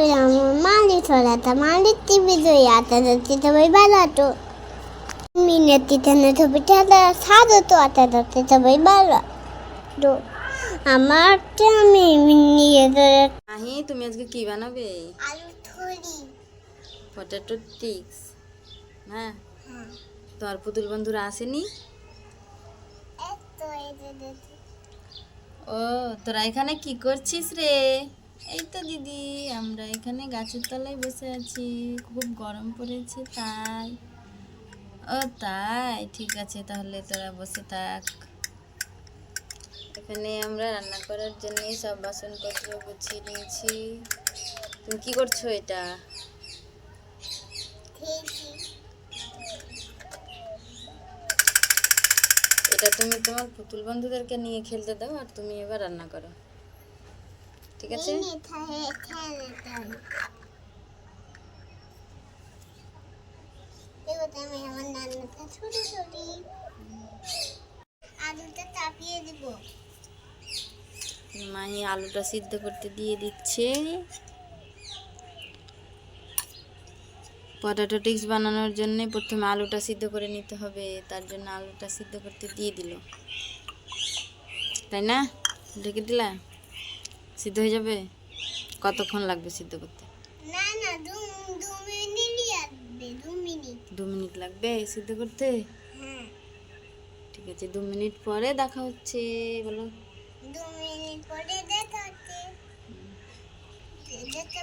చూడలేము మళ్ళీ చూడతా మళ్ళీ టీవీ చూయాలి పోయి బాలటు మీ నెత్తితను చూపించాలి సాధుతూ అతడితో పోయి బాలటు আমার আমি নিয়ে আহি তুমি আজকে কি বানাবে আলু থরি পটেটো টিক্স হ্যাঁ তোর পুতুল বন্ধুরা আসেনি ও তোরা এখানে কি করছিস রে এই তো দিদি, আমরা এখানে গাছের তলায় বসে আছি। খুব গরম পড়েছে তাই। ও তাই, ঠিক আছে তাহলে তোরা বসে থাক। এখানে আমরা রান্না করার জন্য সব বাসনপত্র গুছিয়ে নিয়েছি। তুমি কি করছ এটা? এটা তুমি তোমার পুতুল বন্ধুদেরকে নিয়ে খেলতে দাও আর তুমি এবার রান্না করো। ঠিক আছে? মাহি আলুটা সিদ্ধ করতে দিয়ে দিচ্ছে। পটাটো টিক্স বানানোর জন্য প্রথমে আলুটা সিদ্ধ করে নিতে হবে তার জন্য আলুটা সিদ্ধ করতে দিয়ে দিল। তাই না? ঢেকে দিলা? সিদ্ধ হয়ে যাবে? কতক্ষণ লাগবে সিদ্ধ করতে? না না দু মিনিট। দু মিনিট লাগবে সিদ্ধ করতে? হ্যাঁ। ঠিক আছে দু মিনিট পরে দেখা হচ্ছে বলো। দু মিনিট পরে দেখা হচ্ছে।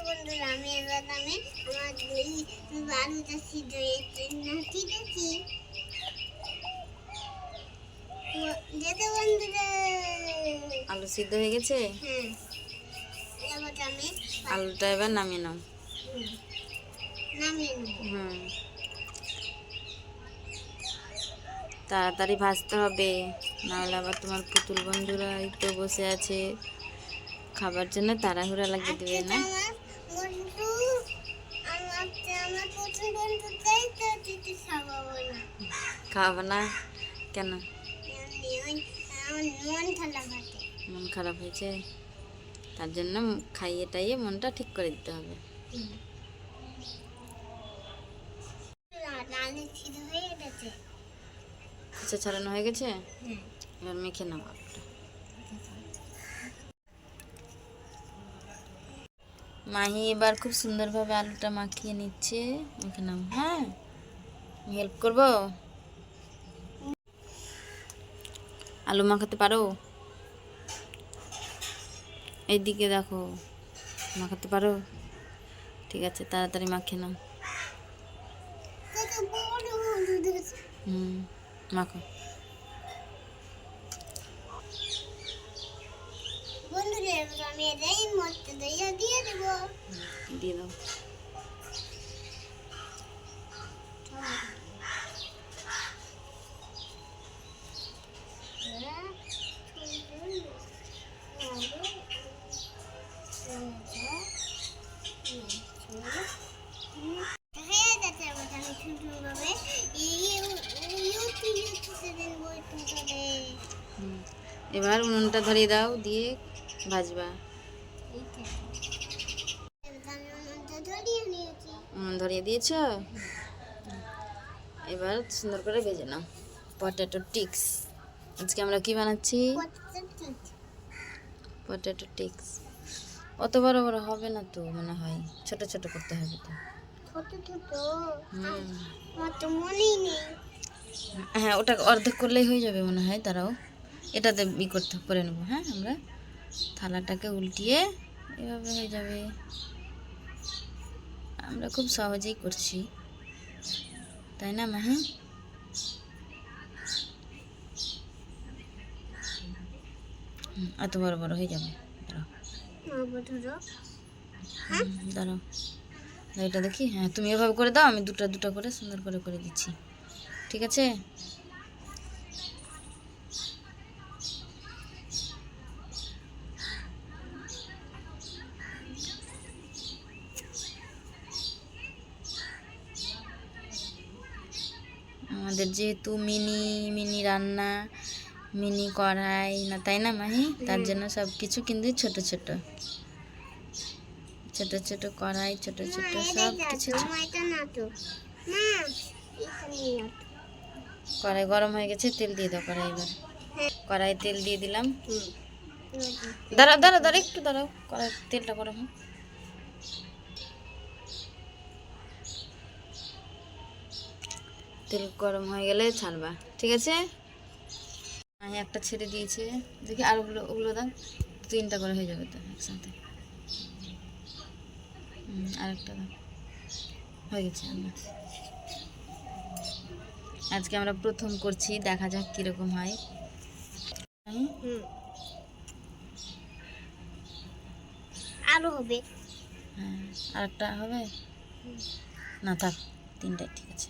বন্ধুরা আমি এবার আমি আমার দুই আলুটা সিদ্ধ হয়েছে না ঠিক আছে। বন্ধুরা। আলু সিদ্ধ হয়ে গেছে? হ্যাঁ। আলুটা এবার নামিয়ে নাও। হুম, তাড়াতাড়ি ভাজতে হবে নাহলে আবার তোমার পুতুল বন্ধুরা তো বসে আছে। খাবার জন্য তাড়াহুড়া লাগিয়ে দেবে না? দিতে খাওয়াবো না। কেন? মন খারাপ হয়েছে? তার জন্য খাইয়ে টাইয়ে মনটা ঠিক করে দিতে হবে। খোসা ছাড়ানো হয়ে গেছে? এবার মেখে নাও মাহি এবার খুব সুন্দরভাবে আলুটা মাখিয়ে নিচ্ছে। মেখে হ্যাঁ? হেল্প করব? আলু মাখাতে পারো? এইদিকে দেখো মাখাতে পারো? ঠিক আছে তাড়াতাড়ি মাখিয়ে নাও। হুম মাখো। দিয়ে দাও। এবার উনুনটা ধরিয়ে দাও দিয়ে ভাজবা। উনুন ধরিয়ে দিয়েছ? এবার সুন্দর করে ভেজে নাও। Potato tricks. আজকে আমরা কি বানাচ্ছি? Potato sticks. অত বড় বড় হবে না তো মনে হয়। ছোট ছোট করতে হবে তো। হ্যাঁ ওটা অর্ধেক করলেই হয়ে যাবে মনে হয় দাঁড়াও। এটাতে ই করতে করে নেব হ্যাঁ আমরা। থালাটাকে উল্টিয়ে এভাবে হয়ে যাবে। আমরা খুব সহজেই করছি। তাই না মাহি? হুম, এত বড় বড় হয়ে যাবে। দাঁড়াও। এটা দেখি? হ্যাঁ তুমি এভাবে করে দাও আমি দুটো দুটো করে সুন্দর করে করে দিচ্ছি। ঠিক আছে আমাদের যেহেতু মিনি মিনি রান্না মিনি কড়াই না তাই না মাহি? তার জন্য সব কিছু কিন্তু ছোট ছোট। ছোট ছোট কড়াই ছোট ছোট সব কিছু। কড়াই গরম হয়ে গেছে তেল দিয়ে দাও কড়াই এবার। হ্যাঁ। কড়াই তেল দিয়ে দিলাম। দাঁড়াও দাঁড়াও দাঁড়াও একটু দাঁড়াও। কড়াই তেলটা গরম হোক। তেল গরম হয়ে গেলে ছাড়বা ঠিক আছে? আমি একটা ছেড়ে দিয়েছে। দেখি আর ওগুলো ওগুলো দাও তিনটা করে হয়ে যাবে তো একসাথে। হুম, আরেকটা দাও হয়ে গেছে আমার। আজকে আমরা প্রথম করছি দেখা যাক কীরকম হয়। হুম, হুম হবে। হ্যাঁ আরেকটা হবে? না থাক তিনটাই ঠিক আছে।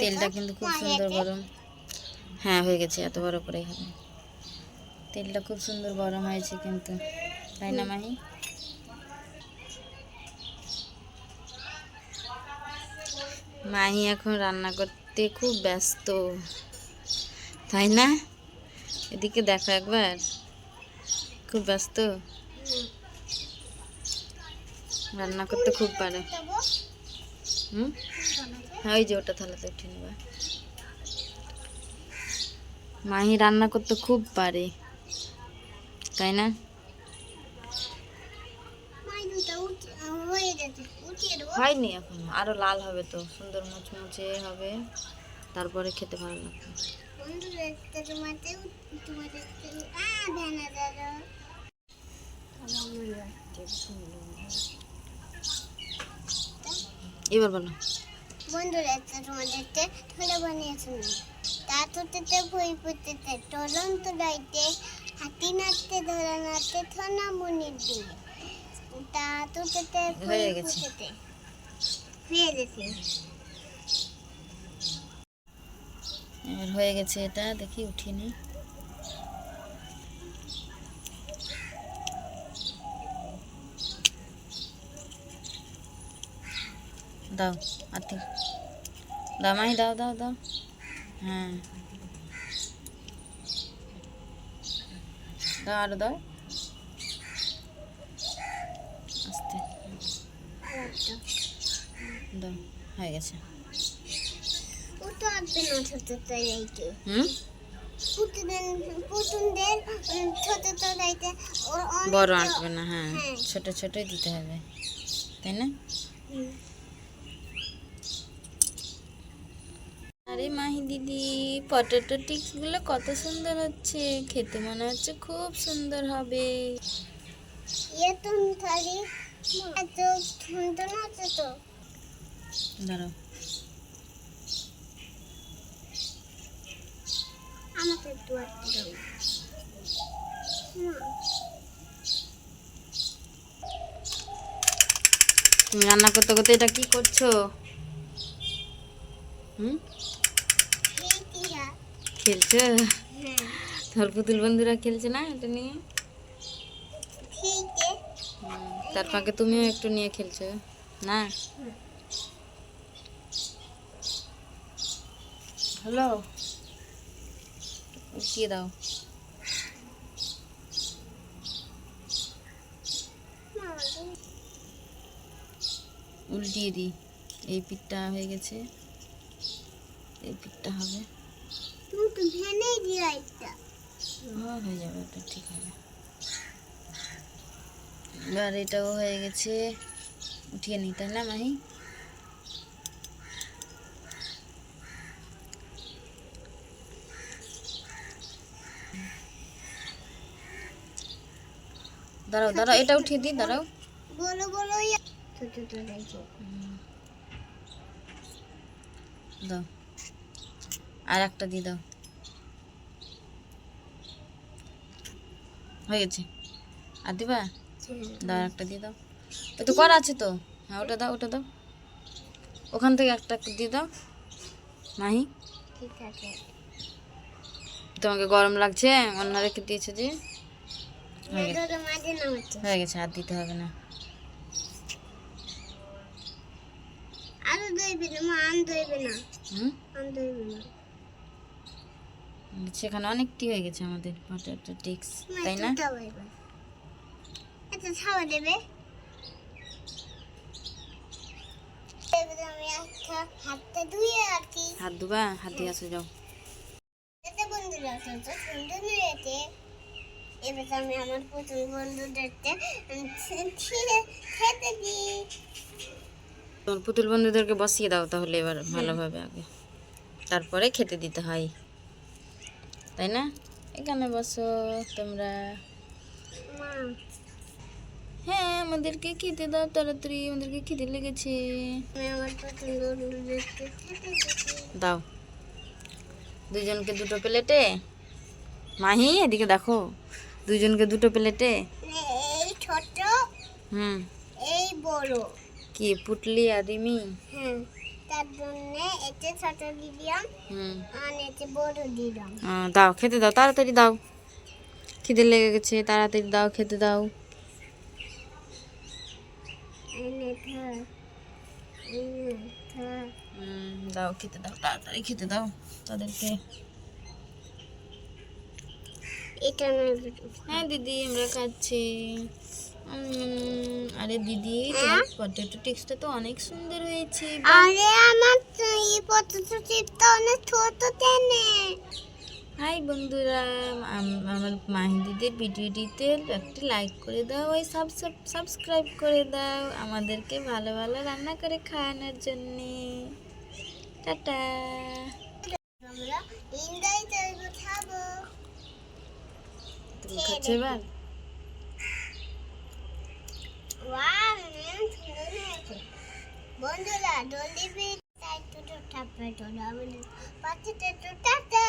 তেলটা কিন্তু খুব সুন্দর গরম। হ্যাঁ হয়ে গেছে এত বড় করেই হবে। তেলটা খুব সুন্দর গরম হয়েছে কিন্তু। তাই না মাহি? মাহি এখন রান্না করতে খুব ব্যস্ত। তাই না? এদিকে দেখো একবার। খুব ব্যস্ত? রান্না করতে খুব পারে। হুম? হ্যাঁ ওই যে ওটা থালাতে উঠে নেবা। মাহি রান্না করতে খুব পারে তাই না? হয়ে হয়নি এখন আরও লাল হবে তো সুন্দর মুচমুচে হবে তারপরে খেতে ভালো লাগবে। এবার বলো। বন্ধুরা তোমাদেরকে তা তোতে ভই পুতেতে টলন্ত ডাইতে হাতি নাচতে ধরা নাচতে থনা মনির দিয়ে তা তোতে হয়ে গেছে। হয়ে গেছে। হয়ে গেছে এটা দেখি উঠিয়ে দাও আতি। দাও মাহি দাও দাও দাও। হ্যাঁ। দাও আরও দাও। আস্তে। দাও হয়ে গেছে। বড় আঁটবে না হ্যাঁ। হ্যাঁ। ছোট ছোটই দিতে হবে। তাই না? আরে মাহি দিদি পটেটো টিক্সগুলো কত সুন্দর হচ্ছে। খেতে মনে হচ্ছে খুব সুন্দর হবে। ইয়ে দাঁড়াও। আমাকে একটু দাও। রান্না করতে করতে এটা কি করছ? হুম? খেলছো? হ্যাঁ তোর পুতুল বন্ধুরা খেলছে না এটা নিয়ে? ঠিক তার ফাঁকে তুমিও একটু নিয়ে খেলছো না? হ্যালো। উঠিয়ে দাও। উল্টিয়ে দিই। এই পিঠটা হয়ে গেছে। এই পিঠটা হবে। তুমি তো ভেনেই দিও একটা হ্যাঁ হয়ে যাবে ওটা ঠিক হবে। এবার এটাও হয়ে গেছে। উঠিয়ে নিই তাই না মাহি? দাঁড়াও দাঁড়াও এটা উঠিয়ে দিই দাঁড়াও। বলো দাও। আর একটা দিয়ে দাও। হয়ে গেছে। আর দিবা? দাও আর একটা দিয়ে দাও। এ তো করা আছে তো। হ্যাঁ ওটা দাও ওটা দাও। ওখান থেকে একটা দিয়ে দাও। মাহি। ঠিক আছে। তোমাকে গরম লাগছে? অন্য রেখে দিয়েছে যে? হয়ে গেছে। আর দিতে হবে না। আরও দইবে না আন দইবে না। হুম? আন দইবে না। সেখানে অনেকটি হয়ে গেছে আমাদের পটেটো টিক্স তাই না। এত ছাওয়া দেবে। হাত ধুবা? হাত দিয়ে আসো যাও। বন্ধুরা এবার আমি আমার প্রথম বন্ধুদেরকে খেতে দিই। তোমার পুতুল বন্ধুদেরকে বসিয়ে দাও তাহলে এবার ভালোভাবে আগে। তারপরে খেতে দিতে হয়। তাই না? এখানে বসো তোমরা। হ্যাঁ আমাদেরকে খেতে দাও তাড়াতাড়ি আমাদেরকে খেতে লেগেছে। দাও। দুজনকে দুটো প্লেটে। মাহি এদিকে দেখো। দুজনকে দুটো প্লেটে। এই ছোট হুম। এই বড়। কি পুটলি আদিমি হ্যাঁ তার জন্য এতে ছোট দিলাম। আর এতে বড় দিলাম। দাও খেতে দাও তাড়াতাড়ি দাও। খিদে লেগে গেছে তাড়াতাড়ি দাও খেতে দাও। দাও খেতে দাও তাড়াতাড়ি খেতে দাও তাদেরকে। হ্যাঁ দিদি আমরা খাচ্ছি। আরে দিদি তোমার পটেটো টিক্সটা তো অনেক সুন্দর হয়েছে। আরে আমার এই পটেটো চিপটা অনেক ছোট তেনে হাই বন্ধুরা আমার মাহি দিদির ভিডিওটিতে একটি লাইক করে দাও ওই সাবস্ক্রাইব করে দাও আমাদেরকে ভালো ভালো রান্না করে খাওয়ানোর জন্যে। টাটা। তুমি খাচ্ছো এবার? বন্ধুরা জলদি তাই দুটো ঠাপ্পা বলে পাচ্ছে তো টাটা